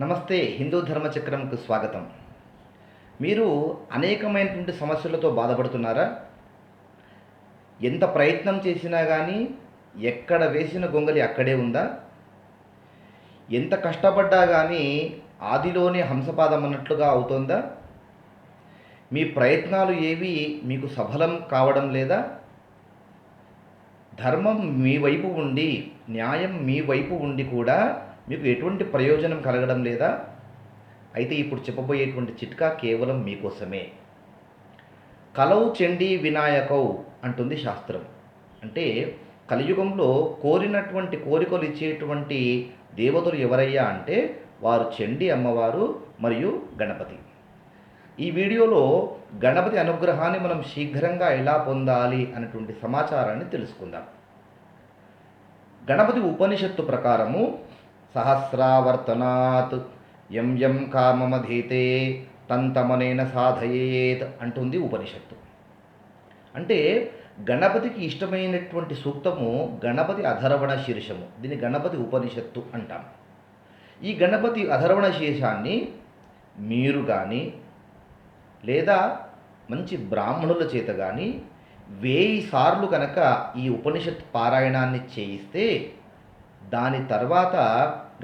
నమస్తే హిందూ ధర్మచక్రంకు స్వాగతం. మీరు అనేకమైనటువంటి సమస్యలతో బాధపడుతున్నారా? ఎంత ప్రయత్నం చేసినా కానీ ఎక్కడ వేసిన గొంగలి అక్కడే ఉందా? ఎంత కష్టపడ్డా కానీ ఆదిలోనే హంసపాదం అన్నట్లుగా అవుతోందా? మీ ప్రయత్నాలు ఏవి మీకు సఫలం కావడం లేదా? ధర్మం మీ వైపు ఉండి న్యాయం మీ వైపు ఉండి కూడా మీకు ఎటువంటి ప్రయోజనం కలగడం లేదా? అయితే ఇప్పుడు చెప్పబోయేటువంటి చిట్కా కేవలం మీకోసమే. కలవు చండీ వినాయకౌ అంటుంది శాస్త్రం. అంటే కలియుగంలో కోరినటువంటి కోరికలు ఇచ్చేటువంటి దేవతలు ఎవరయ్యా అంటే వారు చండి అమ్మవారు మరియు గణపతి. ఈ వీడియోలో గణపతి అనుగ్రహాన్ని మనం శీఘ్రంగా ఎలా పొందాలి అనేటువంటి సమాచారాన్ని తెలుసుకుందాం. గణపతి ఉపనిషత్తు ప్రకారము సహస్రావర్తనాత్. యం యం కామమధీతే తంతమనేన సాధయేత్ అంటుంది ఉపనిషత్తు. అంటే గణపతికి ఇష్టమైనటువంటి సూక్తము గణపతి అధర్వణ శీర్షము. దీన్ని గణపతి ఉపనిషత్తు అంటాం. ఈ గణపతి అధర్వణ శీర్షాన్ని మీరు కానీ లేదా మంచి బ్రాహ్మణుల చేత కానీ వేయి సార్లు కనుక ఈ ఉపనిషత్ పారాయణాన్ని చేయిస్తే దాని తర్వాత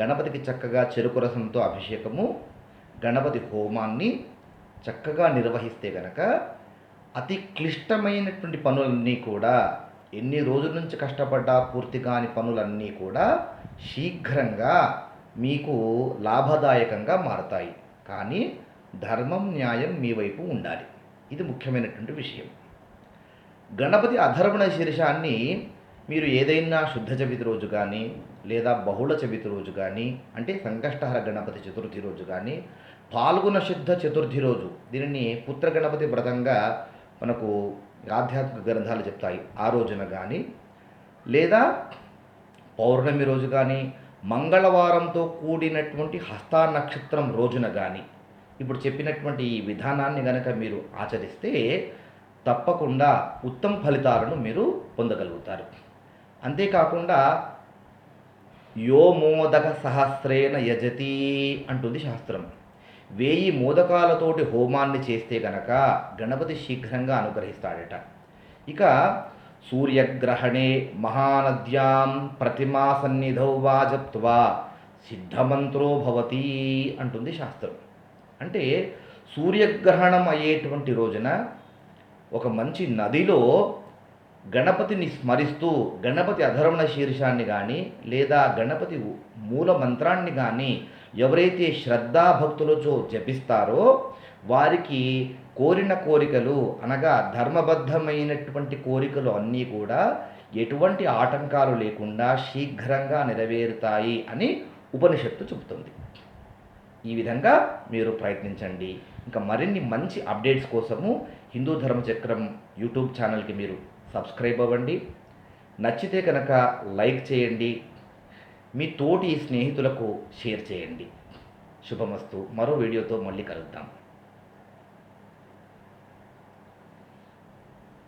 గణపతికి చక్కగా చెరుకు రసంతో అభిషేకము గణపతి హోమాన్ని చక్కగా నిర్వహిస్తే గనక అతి క్లిష్టమైనటువంటి పనులన్నీ కూడా ఎన్ని రోజుల నుంచి కష్టపడ్డా పూర్తి కాని పనులన్నీ కూడా శీఘ్రంగా మీకు లాభదాయకంగా మారతాయి. కానీ ధర్మం న్యాయం మీ వైపు ఉండాలి. ఇది ముఖ్యమైనటువంటి విషయం. గణపతి అధర్వణ శీర్షాన్ని మీరు ఏదైనా శుద్ధ చవితి రోజు కానీ లేదా బహుళ చవితి రోజు కానీ అంటే సంకష్టహర గణపతి చతుర్థి రోజు కానీ పాల్గొన శుద్ధ చతుర్థి రోజు దీనిని పుత్ర గణపతి వ్రతంగా మనకు ఆధ్యాత్మిక గ్రంథాలు చెప్తాయి. ఆ రోజున కానీ లేదా పౌర్ణమి రోజు కానీ మంగళవారంతో కూడినటువంటి హస్తా నక్షత్రం రోజున కానీ ఇప్పుడు చెప్పినటువంటి ఈ విధానాన్ని గనక మీరు ఆచరిస్తే తప్పకుండా ఉత్తమ ఫలితాలను మీరు పొందగలుగుతారు. అంతేకాకుండా యో మోదక సహస్రేణ యజతి అంటుంది శాస్త్రం. వేయి మోదకాలతోటి హోమాన్ని చేస్తే గనక గణపతి శీఘ్రంగా అనుగ్రహిస్తాడట. ఇక సూర్యగ్రహణే మహానద్యాం ప్రతిమా సన్నిధౌ వా జప్త్వా సిద్ధమంత్రో భవతి అంటుంది శాస్త్రం. అంటే సూర్యగ్రహణం అయ్యేటువంటి రోజున ఒక మంచి నదిలో గణపతిని స్మరిస్తూ గణపతి అధర్మణ శీర్షాన్ని కానీ లేదా గణపతి మూల మంత్రాన్ని కానీ ఎవరైతే శ్రద్ధాభక్తులతో జపిస్తారో వారికి కోరిన కోరికలు అనగా ధర్మబద్ధమైనటువంటి కోరికలు అన్నీ కూడా ఎటువంటి ఆటంకాలు లేకుండా శీఘ్రంగా నెరవేరుతాయి అని ఉపనిషత్తు చెబుతుంది. ఈ విధంగా మీరు ప్రయత్నించండి. ఇంకా మరిన్ని మంచి అప్డేట్స్ కోసము హిందూ ధర్మచక్రం యూట్యూబ్ ఛానల్కి మీరు సబ్స్క్రైబ్ అవ్వండి. నచ్చితే కనుక లైక్ చేయండి. మీ తోటి స్నేహితులకు షేర్ చేయండి. శుభమస్తు. మరో వీడియోతో మళ్ళీ కలుద్దాం.